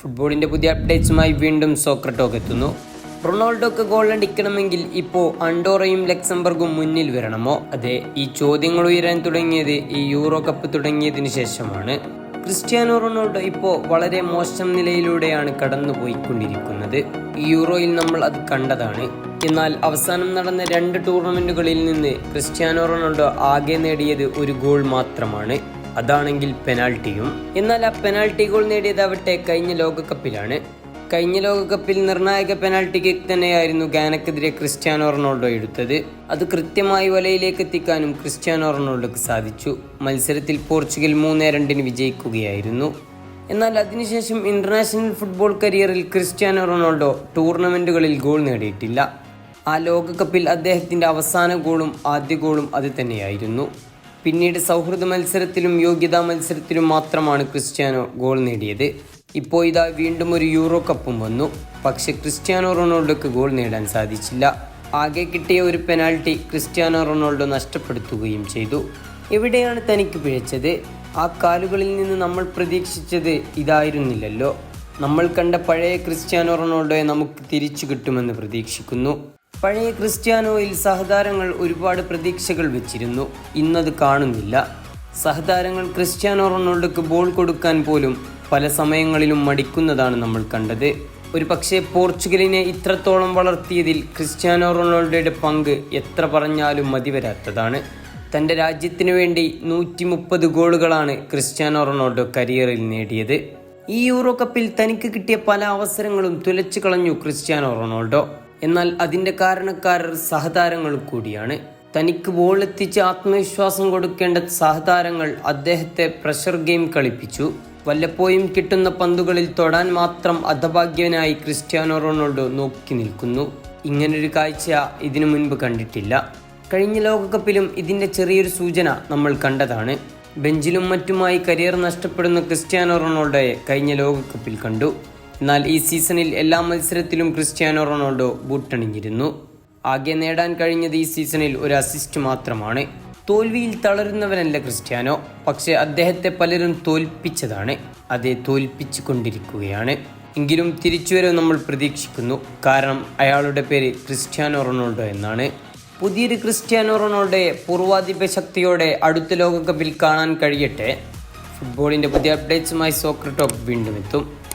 ഫുട്ബോളിന്റെ പുതിയ അപ്ഡേറ്റ്സുമായി വീണ്ടും സോക്കർ എത്തുന്നു. റൊണാൾഡോക്ക് ഗോൾ അടിക്കണമെങ്കിൽ ഇപ്പോൾ അണ്ടോറയും ലക്സംബർഗും മുന്നിൽ വരണമോ? അതെ ഈ ചോദ്യങ്ങൾ ഉയരാൻ തുടങ്ങിയത് ഈ യൂറോ കപ്പ് തുടങ്ങിയതിന് ശേഷമാണ്. ക്രിസ്ത്യാനോ റൊണാൾഡോ ഇപ്പോൾ വളരെ മോശം നിലയിലൂടെയാണ് കടന്നുപോയിക്കൊണ്ടിരിക്കുന്നത്. പോയിക്കൊണ്ടിരിക്കുന്നത് യൂറോയിൽ നമ്മൾ അത് കണ്ടതാണ്. എന്നാൽ അവസാനം നടന്ന രണ്ട് ടൂർണമെന്റുകളിൽ നിന്ന് ക്രിസ്ത്യാനോ റൊണാൾഡോ ആകെ നേടിയത് ഒരു ഗോൾ മാത്രമാണ്. അതാണെങ്കിൽ പെനാൽറ്റിയും എന്നാൽ ആ പെനാൽറ്റി ഗോൾ നേടിയത് നേടിയതാവട്ടെ കഴിഞ്ഞ ലോകകപ്പിലാണ്. കഴിഞ്ഞ ലോകകപ്പിൽ നിർണായക പെനാൽറ്റി കിക്ക് തന്നെയായിരുന്നു ഗാനക്കെതിരെ ക്രിസ്ത്യാനോ റൊണാൾഡോ എടുത്തത്. അത് കൃത്യമായി വലയിലേക്ക് എത്തിക്കാനും ക്രിസ്ത്യാനോ റൊണാൾഡോക്ക് സാധിച്ചു. മത്സരത്തിൽ പോർച്ചുഗൽ മൂന്നേ രണ്ടിന് വിജയിക്കുകയായിരുന്നു. എന്നാൽ അതിനുശേഷം ഇന്റർനാഷണൽ ഫുട്ബോൾ കരിയറിൽ ക്രിസ്ത്യാനോ റൊണാൾഡോ ടൂർണമെന്റുകളിൽ ഗോൾ നേടിയിട്ടില്ല. ആ ലോകകപ്പിൽ അദ്ദേഹത്തിന്റെ അവസാന ഗോളും ആദ്യ ഗോളും അത് തന്നെയായിരുന്നു. പിന്നീട് സൗഹൃദ മത്സരത്തിലും യോഗ്യതാ മത്സരത്തിലും മാത്രമാണ് ക്രിസ്ത്യാനോ ഗോൾ നേടിയത്. ഇപ്പോൾ ഇതാ വീണ്ടും ഒരു യൂറോ കപ്പും വന്നു. പക്ഷേ ക്രിസ്ത്യാനോ റൊണാൾഡോക്ക് ഗോൾ നേടാൻ സാധിച്ചില്ല. ആകെ കിട്ടിയ ഒരു പെനാൽറ്റി ക്രിസ്ത്യാനോ റൊണാൾഡോ നഷ്ടപ്പെടുത്തുകയും ചെയ്തു. എവിടെയാണ് തനിക്ക് പിഴച്ചത്? ആ കാലുകളിൽ നിന്ന് നമ്മൾ പ്രതീക്ഷിച്ചത് ഇതായിരുന്നില്ലല്ലോ. നമ്മൾ കണ്ട പഴയ ക്രിസ്ത്യാനോ റൊണാൾഡോയെ നമുക്ക് തിരിച്ചു കിട്ടുമെന്ന് പ്രതീക്ഷിക്കുന്നു. പഴയ ക്രിസ്ത്യാനോയിൽ സഹതാരങ്ങൾ ഒരുപാട് പ്രതീക്ഷകൾ വെച്ചിരുന്നു. ഇന്നത് കാണുന്നില്ല. സഹതാരങ്ങൾ ക്രിസ്ത്യാനോ റൊണാൾഡോക്ക് ബോൾ കൊടുക്കാൻ പോലും പല സമയങ്ങളിലും മടിക്കുന്നതാണ് നമ്മൾ കണ്ടത്. ഒരു പക്ഷേ പോർച്ചുഗലിനെ ഇത്രത്തോളം വളർത്തിയതിൽ ക്രിസ്ത്യാനോ റൊണാൾഡോയുടെ പങ്ക് എത്ര പറഞ്ഞാലും മതിവരാത്തതാണ്. തന്റെ രാജ്യത്തിനു വേണ്ടി നൂറ്റി മുപ്പത് ഗോളുകളാണ് ക്രിസ്ത്യാനോ റൊണാൾഡോ കരിയറിൽ നേടിയത്. ഈ യൂറോ കപ്പിൽ തനിക്ക് കിട്ടിയ പല അവസരങ്ങളും തുലച്ചു കളഞ്ഞു ക്രിസ്ത്യാനോ റൊണാൾഡോ. എന്നാൽ അതിന്റെ കാരണക്കാരർ സഹതാരങ്ങൾ കൂടിയാണ്. തനിക്ക് ബോൾ എത്തിച്ച് ആത്മവിശ്വാസം കൊടുക്കേണ്ട സഹതാരങ്ങൾ അദ്ദേഹത്തെ പ്രഷർ ഗെയിം കളിപ്പിച്ചു. വല്ലപ്പോഴും കിട്ടുന്ന പന്തുകളിൽ തൊടാൻ മാത്രം അധഭാഗ്യനായി ക്രിസ്ത്യാനോ റൊണാൾഡോ നോക്കി നിൽക്കുന്നു. ഇങ്ങനൊരു കാഴ്ച ഇതിനു മുൻപ് കണ്ടിട്ടില്ല. കഴിഞ്ഞ ലോകകപ്പിലും ഇതിന്റെ ചെറിയൊരു സൂചന നമ്മൾ കണ്ടതാണ്. ബെഞ്ചിലും മറ്റുമായി കരിയർ നഷ്ടപ്പെടുന്ന ക്രിസ്ത്യാനോ റൊണാൾഡോയെ കഴിഞ്ഞ ലോകകപ്പിൽ കണ്ടു. എന്നാൽ ഈ സീസണിൽ എല്ലാ മത്സരത്തിലും ക്രിസ്ത്യാനോ റൊണാൾഡോ ബൂട്ടണിഞ്ഞിരുന്നു. ആകെ നേടാൻ കഴിഞ്ഞത് ഈ സീസണിൽ ഒരു അസിസ്റ്റ് മാത്രമാണ്. തോൽവിയിൽ തളരുന്നവനല്ല ക്രിസ്ത്യാനോ പക്ഷേ അദ്ദേഹത്തെ പലരും തോൽപ്പിച്ചതാണ്. അതേ തോൽപ്പിച്ചു കൊണ്ടിരിക്കുകയാണ് എങ്കിലും തിരിച്ചുവരവ് നമ്മൾ പ്രതീക്ഷിക്കുന്നു. കാരണം അയാളുടെ പേര് ക്രിസ്ത്യാനോ റൊണാൾഡോ എന്നാണ്. പുതിയൊരു ക്രിസ്ത്യാനോ റൊണാൾഡോയെ പൂർവാധിപ ശക്തിയോടെ അടുത്ത ലോകകപ്പിൽ കാണാൻ കഴിയട്ടെ. ഫുട്ബോളിന്റെ പുതിയ അപ്ഡേറ്റ്സുമായി സോക്കർ ടോക്ക് വീണ്ടും എത്തും.